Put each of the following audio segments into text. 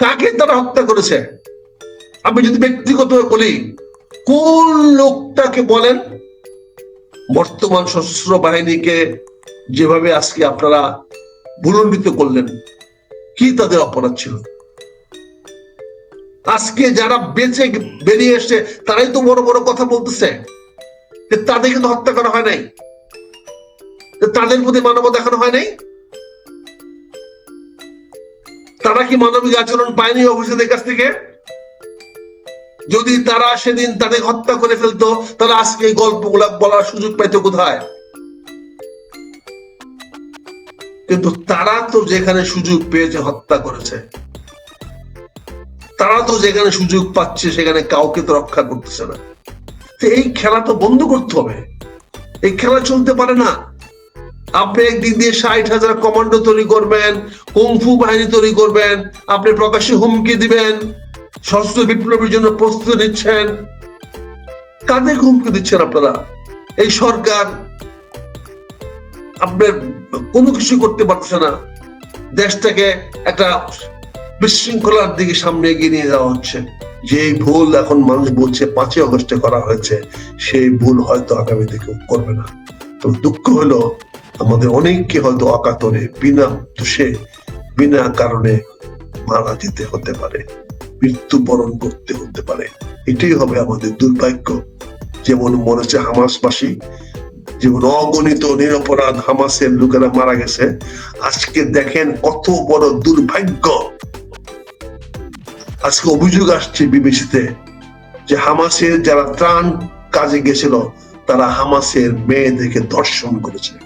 কাকে তারা হত্যা করেছে? আমি যদি ব্যক্তিগত বলি, কোন লোকটাকে বলেন? বর্তমান সশস্ত্র বাহিনীকে যেভাবে আজকে আপনারা ভুলণ্ডিত করলেন, কি তাদের অপরাধ ছিল? আজকে যারা বেঁচে বেরিয়ে এসছে, তারাই তো বড় বড় কথা বলতেছে। যে তাদেরকে তো হত্যা করা হয় নাই। তাদের প্রতি মানব দেখানো হয় নাই। তারা কি মানবিক আচরণ পায়নি অফিসারদের কাছ থেকে? যদি তারা সেদিন তাদের হত্যা করে ফেলতো, তাহলে আজকে এই গল্পগুলা বলার সুযোগ পাইতো কোথায়? কিন্তু তারা তো যেখানে সুযোগ পেয়েছে হত্যা করেছে। তারা তো যেখানে সুযোগ পাচ্ছে, সেখানে কাউকে তো রক্ষা করতেছে না। এই খেলা তো বন্ধ করতে হবে। এই খেলা চলতে পারে না। আপনি একদিক দিয়ে ষাট হাজার কমান্ডো তৈরি করবেন বাহিনী তৈরি করবেন, আপনি প্রকাশ্যে হুমকি দিবেন, সশস্ত্র বিপ্লবের জন্য প্রস্তুতি নিচ্ছেন। কাদের হুমকি দিচ্ছেন আপনারা? এই সরকার আপনার কোনো কিছু করতে পারছে না। দেশটাকে একটা বিশৃঙ্খলার দিকে সামনে এগিয়ে নিয়ে যাওয়া হচ্ছে। যে ভুল এখন মানুষ বলছে, পাঁচই অগস্টে করা হয়েছে, সেই ভুল হয়তো আগামী কেউ করবে না। দুঃখ হলো আমাদের অনেককে হয়তো অকাতরে বিনা দোষে, বিনা কারণে মারা যেতে হতে পারে, মৃত্যুবরণ করতে হতে পারে। এটাই হবে আমাদের দুর্ভাগ্য। যেমন মনে হচ্ছে হামাসবাসী, যেমন অগণিত নিরপরাধ হামাসের লোকেরা মারা গেছে। আজকে দেখেন কত বড় দুর্ভাগ্য। আজকে অভিযোগ আসছে বিবিসিতে যে হামাসের যারা ত্রাণ কাজে গেছিল, তারা হামাসের মেয়েদেরকে দর্শন করেছে।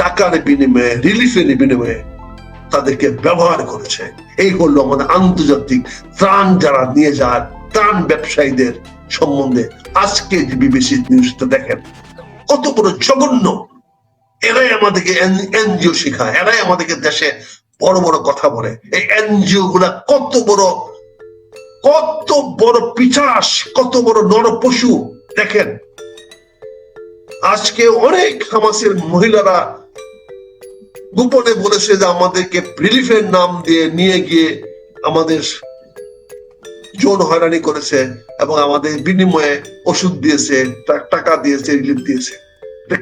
টাকার বিনিময়ে রিলিফের বিনিময়ে তাদেরকে ব্যবহার করেছে। এই হলো আমাদের আন্তর্জাতিক ত্রাণ যারা নিয়ে যান ত্রাণ ব্যবসায়ীদের সম্বন্ধে আজকে বিবিসি নিউজটা দেখেন, কত বড় জঘন্য। এরাই আমাদেরকে এনজিও শেখায়, এরাই আমাদেরকে দেশে বড় বড় কথা বলে। এই এনজিও গুলা কত বড় কত বড় পিচাস, কত বড় নর পশু দেখেন, আজকে অনেক হামাসের মহিলারা গোপনে বলেছে যে আমাদেরকে রিলিফের নাম দিয়ে নিয়ে গিয়ে আমাদের যৌন হয়রানি করেছে এবং আমাদের বিনিময়ে ওষুধ দিয়েছে টাকা দিয়েছে রিলিফ দিয়েছে।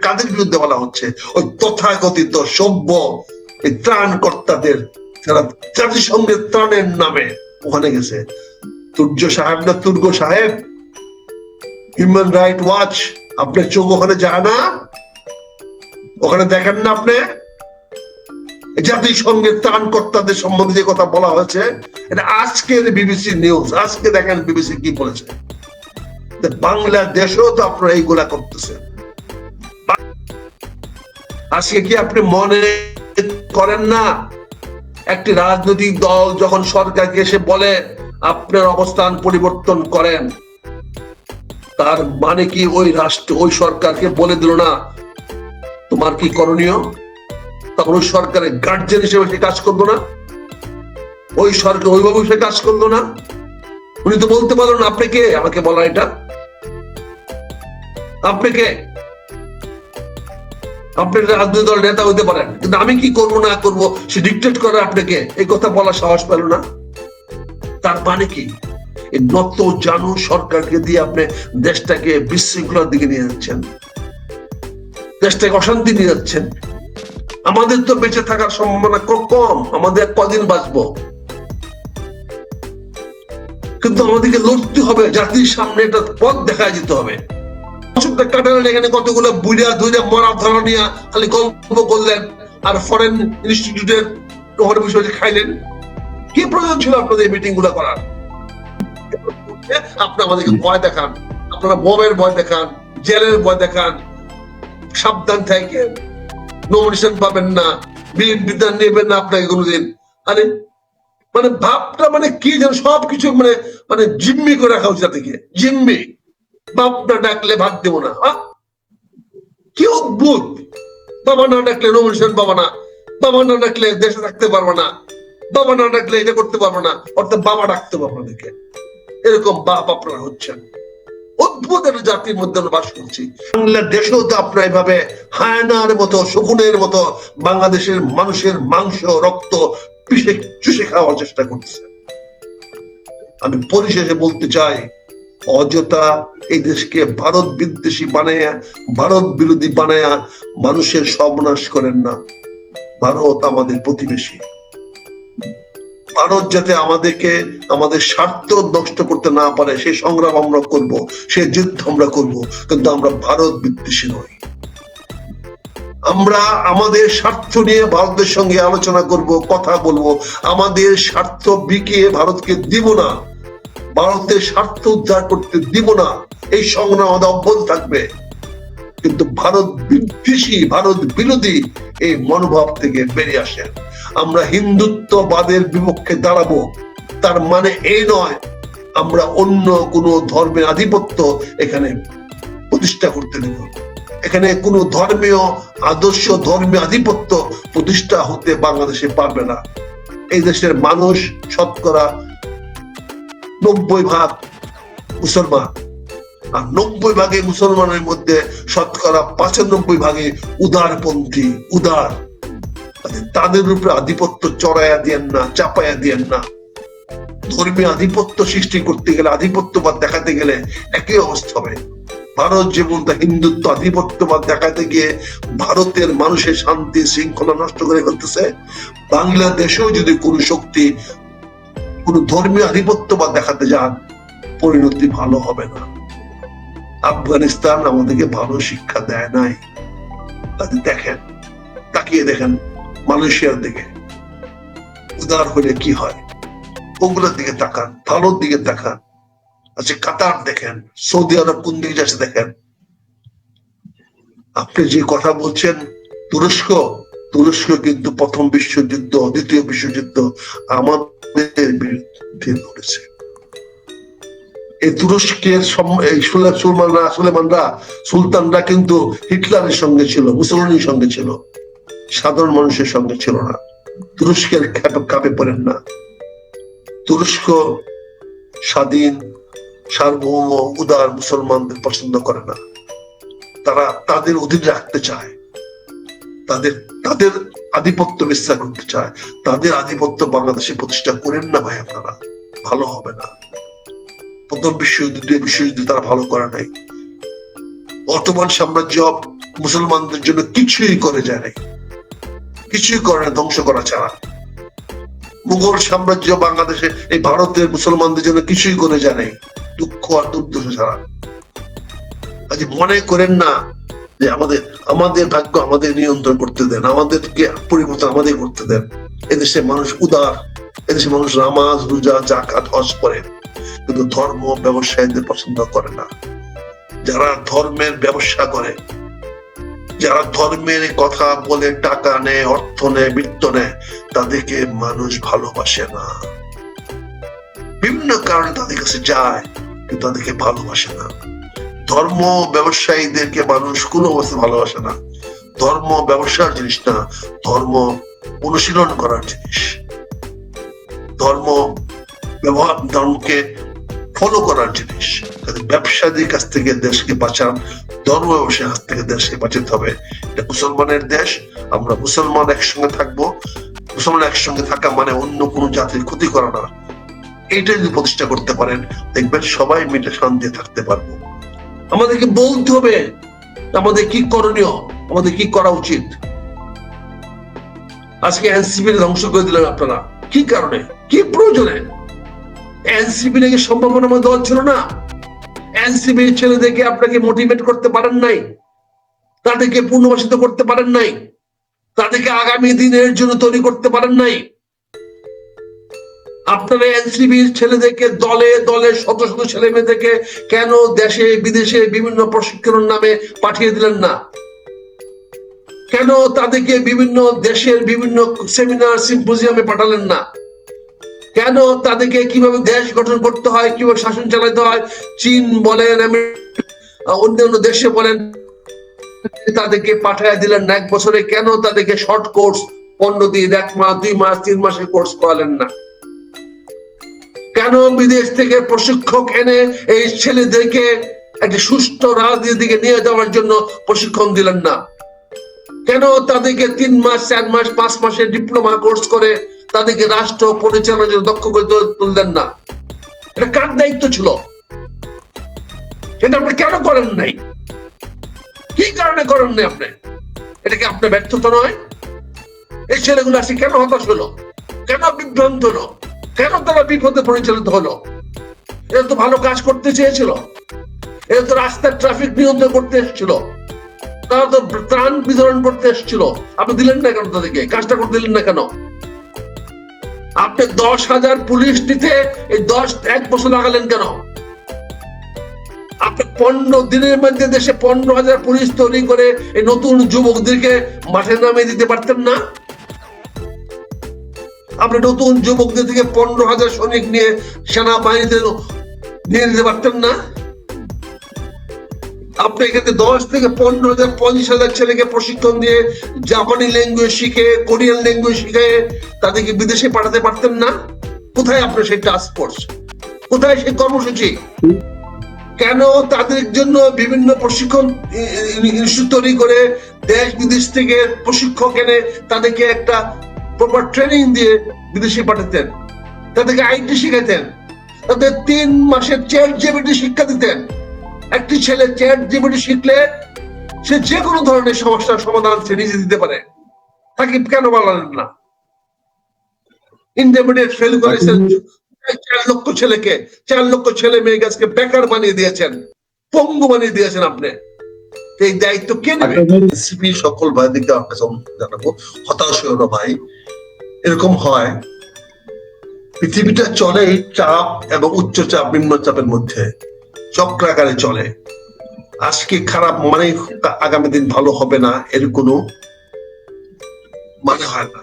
কাদের বিরুদ্ধে বলা হচ্ছে? ওই তথাকথিত সভ্য এই ত্রাণ কর্তাদের যারা জাতিসংঘের ত্রাণের নামে ওখানে গেছে। তুর্য সাহেব না তুর্গ সাহেব? হিউম্যান রাইট ওয়াচ আপনার চোখ ওখানে যায় না? ওখানে দেখেন না আপনি? জাতিসংঘের ত্রাণ কর্তাদের সম্বন্ধে যে কথা বলা হয়েছে, এটা আজকের বিবিসি নিউজ। আজকে দেখেন বিবিসি কি বলেছে। বাংলাদেশেও তো আপনারা এইগুলা করতেছেন। আজকে কি আপনি মনে করেন না? একটি রাজনৈতিক দল যখন সরকারকে এসে বলে, আপনার অবস্থান পরিবর্তন করেন। তার মানে কি ওই রাষ্ট্র, ওই সরকারকে বলে দিল না, তোমার কি করণীয়? তখন ওই সরকারের গার্জেন হিসেবে সে কাজ করল না। ওই সরকার ওইভাবে সে কাজ করল না। উনি তো বলতে পারলেন, আপনি কে? আমাকে বলা এটা। আপনি কে? আপনি রাজনৈতিক দল নেতা হইতে পারেন। কিন্তু আমি কি করব, না করব? সে ডিকটেট করে আপনাকে এই কথা বলার সাহস পেল না। তার মানে কি? এই নত জানু সরকারকে দিয়ে আপনি দেশটাকে বিশৃঙ্খলার দিকে নিয়ে যাচ্ছেন। দেশটাকে অশান্তি নিয়ে যাচ্ছেন। আমাদের তো বেঁচে থাকার সম্ভাবনা কম। আমাদের কদিন বাঁচবো। কিন্তু আমাদেরকে লড়তে হবে, জাতির সামনে একটা পথ দেখা যেতে হবে। অসুবিধা কাটালেন এখানে কতগুলো বুড়া ধুইরা মরা ধরা নিয়ে খালি গল্প করলেন আর ফরেন ইনস্টিটিউটের বসে বসে খাইলেন। কি প্রয়োজন ছিল আপনাদের মিটিংগুলা করার? আপনি আমাদেরকে ভয় দেখান। আপনারা বোমের ভয় দেখান, জেলের ভয় দেখান। সাবধান থাকেন। নমিনেশন পাবেন না বিএনপিতে নেবেন না আপনাকে কোনোদিন। আরে মানে ভাবটা মানে কি যেন সবকিছু মানে মানে জিম্মি করে রাখা উচিত থেকে জিম্মি। বাপটা ডাকলে ভাগ দেবো না কি অদ্ভুত। বাবা না ডাকলে নমিনেশন পাবো না, বাবা না ডাকলে দেশে থাকতে পারব না, বাবা না ডাকলে এটা করতে পারব না, অর্থাৎ বাবা ডাকতে পারব আপনাদেরকে। এরকম বাপ আপনারা হচ্ছেন। অদ্ভুত একটা জাতির মধ্যে আমরা বাস করছি। বাংলাদেশেও তো আপনারা এভাবে হায়নার মতো, শকুনের মতো বাংলাদেশের মানুষের মাংস, রক্ত পিষে চুষে খাওয়ার চেষ্টা করতেছে আমি পরিশেষে বলতে চাই, অযথা এই দেশকে ভারত বিদ্বেষী বানায়া, ভারত বিরোধী বানায়া মানুষের সর্বনাশ করেন না। ভারত আমাদের প্রতিবেশী। ভারত যাতে আমাদেরকে, আমাদের স্বার্থ নষ্ট করতে না পারে সেই সংগ্রাম আমরা করব সেই যুদ্ধ আমরা করব, কিন্তু আমরা ভারত বিদ্বেষী নই। আমরা আমাদের স্বার্থ নিয়ে ভারতের সঙ্গে আলোচনা করব, কথা বলব। আমাদের স্বার্থ বিকিয়ে ভারতকে দিব না। ভারতের স্বার্থ উদ্ধার করতে দিব না। এই সংগ্রাম আমাদের অব্যাহত থাকবে। কিন্তু ভারত বিদ্বেষী, ভারত বিরোধী এই মনোভাব থেকে বেরিয়ে আসেন। আমরা হিন্দুত্ববাদের বিপক্ষে দাঁড়াবো। তার মানে এই নয়, আমরা অন্য কোনো ধর্মের আধিপত্য এখানে প্রতিষ্ঠা করতে দেব। এখানে কোনো ধর্মীয়, আদর্শ, ধর্মীয় আধিপত্য প্রতিষ্ঠা হতে বাংলাদেশে পারবে না। এই দেশের মানুষ, শতকরা নব্বই ভাগ মুসলমান। আর নব্বই ভাগে মুসলমানের মধ্যে শতকরা পঁচানব্বই ভাগে উদারপন্থী, উদার। তাদের উপরে আধিপত্য চড়াইয়া দিয়েন না, চাপাইয়া দিয়েন না। ধর্মীয় আধিপত্য সৃষ্টি করতে গেলে, আধিপত্যবাদ দেখাতে গেলে একই অবস্থা হবে। ভারত যেমন তা হিন্দুত্ব আধিপত্যবাদ দেখাতে গিয়ে ভারতের মানুষের শান্তি শৃঙ্খলা নষ্ট করে ফেলতেছে, বাংলাদেশেও যদি কোনো শক্তি, কোন ধর্মীয় আধিপত্যবাদ দেখাতে যান, পরিণতি ভালো হবে না। আফগানিস্তান আমাদেরকে ভালো শিক্ষা দেয় নাই। তাদের দেখেন, তাকিয়ে দেখেন মালয়েশিয়ার দিকে। উদার হলে কি হয়? ওগুলোর দিকে তাকান, ভালোর দিকে তাকান। আচ্ছা কাতার দেখেন, সৌদি আরব কোন দিকে যাচ্ছে দেখেন। আপনি যে কথা বলছেন, তুরস্ক তুরস্ক কিন্তু প্রথম বিশ্বযুদ্ধ, দ্বিতীয় বিশ্বযুদ্ধ আমাদের বিরুদ্ধে লড়েছে। এই তুরস্কের এই সুলে- সুলমানরা, সুলেমানরা, সুলতানরা কিন্তু হিটলারের সঙ্গে ছিল, মুসলমানের সঙ্গে ছিল। সাধারণ মানুষের সঙ্গে ছিল না। তুরস্কের কাপে পড়েন না। তুরস্ক স্বাধীন, সার্বভৌম, উদার মুসলমানদের পছন্দ করে না। তারা তাদের অধীনে রাখতে চায়। তাদের তাদের আধিপত্য বিস্তার করতে চায়। তাদের আধিপত্য বাংলাদেশে প্রতিষ্ঠা করেন না ভাই আপনারা। ভালো হবে না। প্রথম বিশ্বযুদ্ধ, দ্বিতীয় বিশ্বযুদ্ধ তারা ভালো করে নাই। অটোমান সাম্রাজ্য মুসলমানদের জন্য কিছুই করে যায় নাই। কিছুই করে না, ধ্বংস করা ছাড়া। মুঘল সাম্রাজ্য বাংলাদেশে এই ভারতের মুসলমানদের জন্য কিছুই করে নাই, দুঃখ আর দুর্দশা ছাড়া। আজ মনে করেন না যে আমাদের আমাদের ভাগ্য আমাদের নিয়ন্ত্রণ করতে দেন, আমাদেরকে পরিবর্তন আমাদের করতে দেন। এদেশে মানুষ উদার, এদেশে মানুষ নামাজ, রোজা জাকাত হজ করে, কিন্তু ধর্ম ব্যবসায়ীদের পছন্দ করে না। যারা ধর্মের ব্যবসা করে যারা ধর্মের কথা বলে টাকা নেয়, অর্থ নেয়, বৃত্ত নেয়, তাদেরকে মানুষ ভালোবাসে না। বিভিন্ন কারণে তাদের কাছে যায়, কিন্তু তাদেরকে ভালোবাসে না। ধর্ম ব্যবসায়ীদেরকে মানুষ কোনো অবস্থায় ভালোবাসে না। ধর্ম ব্যবসার জিনিস না, ধর্ম অনুশীলন করার জিনিস। ধর্ম ব্যবহার, ধর্মকে ফলো করার জিনিস। ব্যবসায়ীদের কাছ থেকে দেশকে বাঁচান ধর্ম ব্যবসায়ীর কাছ থেকে দেশকে বাঁচাতে হবে। এটা মুসলমানের দেশ, আমরা মুসলমান একসঙ্গে থাকব। মুসলমান একসঙ্গে থাকা মানে অন্য কোনো জাতির ক্ষতি করা না। এইটা যদি প্রতিষ্ঠা করতে পারেন, দেখবেন সবাই মিলে শান্তি থাকতে পারব। আমাদেরকে বলতে হবে, আমাদের কি করণীয়, আমাদের কি করা উচিত? আজকে এনসিপি ধ্বংস করে দিলেন আপনারা। কি কারণে? কি প্রয়োজনে? এনসিপি নাকি সম্ভাবনাময় দল ছিল না? এনসিপি ছেলেদেরকে আপনাকে মোটিভেট করতে পারেন নাই, তাদেরকে পুনর্বাসিত করতে পারেন নাই, তাদেরকে আগামী দিনের জন্য তৈরি করতে পারেন নাই। আপনারা এনসিবি ছেলেদেরকে দলে দলে শত শত ছেলে মেয়েদেরকে কেন দেশে, বিদেশে বিভিন্ন প্রশিক্ষণের নামে পাঠিয়ে দিলেন না? কেন তাদেরকে বিভিন্ন দেশের বিভিন্ন সেমিনার, সিম্পোজিয়ামে পাঠালেন না? কেন তাদেরকে কীভাবে দেশ গঠন করতে হয়, কীভাবে শাসন চালাতে হয়? চীন বলেন অন্যান্য দেশে বলেন, তাদেরকে পাঠিয়ে দিলেন এক বছরে। কেন তাদেরকে শর্ট কোর্স পনেরো দিন, এক মাস, দুই মাস, তিন মাসের কোর্স করালেন না? কেন বিদেশ থেকে প্রশিক্ষক এনে এই ছেলেদেরকে একটি সুষ্ঠু রাজনীতিকে নিয়ে যাওয়ার জন্য প্রশিক্ষণ দিলেন না? কেন তাদেরকে তিন মাস, চার মাস, পাঁচ মাসের ডিপ্লোমা কোর্স করে তাদেরকে রাষ্ট্র পরিচালনার জন্য দক্ষ করে তুললেন না। এটা কার দায়িত্ব ছিল? সেটা আপনি কেন করেন নাই? কি কারণে করেন নাই আপনি? এটা কি আপনার ব্যর্থতা নয়? এই ছেলেগুলো আসে কেন হতাশ হলো? কেন বিভ্রান্ত হলো? কেন তারা বিপদে পরিচালিত হলো? এরা তো ভালো কাজ করতে চেয়েছিল। এরা তো রাস্তার ট্রাফিক নিয়ন্ত্রণ করতে এসেছিল। তারা তো ত্রাণ বিতরণ করতে এসেছিল। আপনি দিলেন না কেন তাদেরকে? কাজটা করতে দিলেন না কেন? আপনি দশ হাজার পুলিশ দিতে এই দশ, এক বছর লাগালেন কেন? আপনি পনেরো দিনের মধ্যে দেশে পনেরো হাজার পুলিশ তৈরি করে এই নতুন যুবকদেরকে মাঠে নামিয়ে দিতে পারতেন না? আপনি নতুন যুবকদের থেকে পনেরো হাজার সৈনিক নিয়ে সেনাবাহিনীতে নিয়ে নিতে পারতেন না? আপনি এখানে দশ থেকে পনেরো হাজার পঞ্চাশ হাজার ছেলেকে প্রশিক্ষণ দিয়ে জাপানি ল্যাঙ্গুয়েজ শিখে, কোরিয়ান ল্যাঙ্গুয়েজ শিখে তাদেরকে বিদেশে পাঠাতে পারতেন না? কোথায় আপনার সেই টাস্ক ফোর্স কোথায় সেই কর্মসূচি? কেন তাদের জন্য বিভিন্ন প্রশিক্ষণ ইনস্টিটিউট তৈরি করে দেশ বিদেশ থেকে প্রশিক্ষক এনে তাদেরকে একটা প্রপার ট্রেনিং দিয়ে বিদেশে পাঠাতেন? তাদেরকে আইটি শিখাতেন? তাদের তিন মাসের চ্যাট জিবিটি শিক্ষা দিতেন? একটি ছেলে চ্যাট জিবিটি শিখলে সে যে কোনো ধরনের সমস্যার সমাধান সে নিজে দিতে পারে। তাকে কেন বললেন না? ইন্টারমিডিয়েট ফেল করেছেন চার লক্ষ ছেলেকে চার লক্ষ ছেলে মেয়ে আজকে বেকার বানিয়ে দিয়েছেন পঙ্গু বানিয়ে দিয়েছেন আপনি। এই দায়িত্ব কে নেবে? সকল ভাইদেরকে আপনাকে জানাব। হতাশ হয়েও না ভাই। এরকম হয় পৃথিবীটা চলে চাপ এবং উচ্চ চাপ নিম্ন চাপের মধ্যে। চক্রাকারে চলে। আজকে খারাপ মানে আগামী দিন ভালো হবে না, এর কোনো মানে হয় না।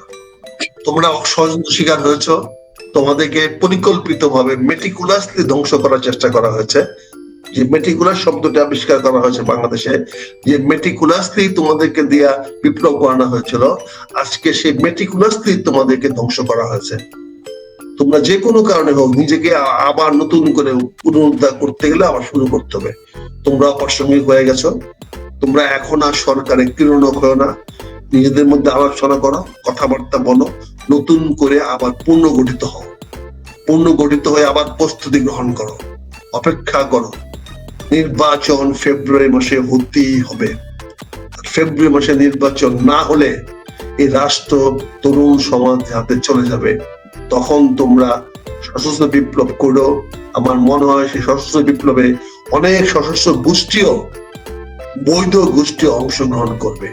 তোমরা ষড়যন্ত্র শিকার হয়েছ, তোমাদেরকে পরিকল্পিত ভাবে মেটিকুলাসলি ধ্বংস করার চেষ্টা করা হয়েছে। যে মেটিকুলাস শব্দটা আবিষ্কার করা হয়েছে বাংলাদেশে, যে মেটিকুলাসলি তোমাদেরকে দিয়া বিপ্লব করানো হয়েছিল, আজকে সেই মেটিকুলাসলি তোমাদেরকে ধ্বংস করা হয়েছে। তোমরা যে কোনো কারণে হোক নিজেকে আবার নতুন করে পুনরুদ্ধার করতে গেলে আবার শুরু করতে হবে। তোমরা অপ্রাসঙ্গিক হয়ে গেছো। তোমরা এখন আর সরকারে কিরণক হও না। নিজেদের মধ্যে আলোচনা করো, কথাবার্তা বলো, নতুন করে আবার পুনর্গঠিত হও। পুনর্গঠিত হয়ে আবার প্রস্তুতি গ্রহণ করো। অপেক্ষা করো। নির্বাচন ফেব্রুয়ারি মাসে হতেই হবে। ফেব্রুয়ারি মাসে নির্বাচন না হলে এই রাষ্ট্র তরুণ সমাজ হাতে চলে যাবে। তখন তোমরা সশস্ত্র বিপ্লব করো। আমার মনে হয় সেই সশস্ত্র বিপ্লবে অনেক সশস্ত্র গোষ্ঠীও বৈধ গোষ্ঠী অংশগ্রহণ করবে।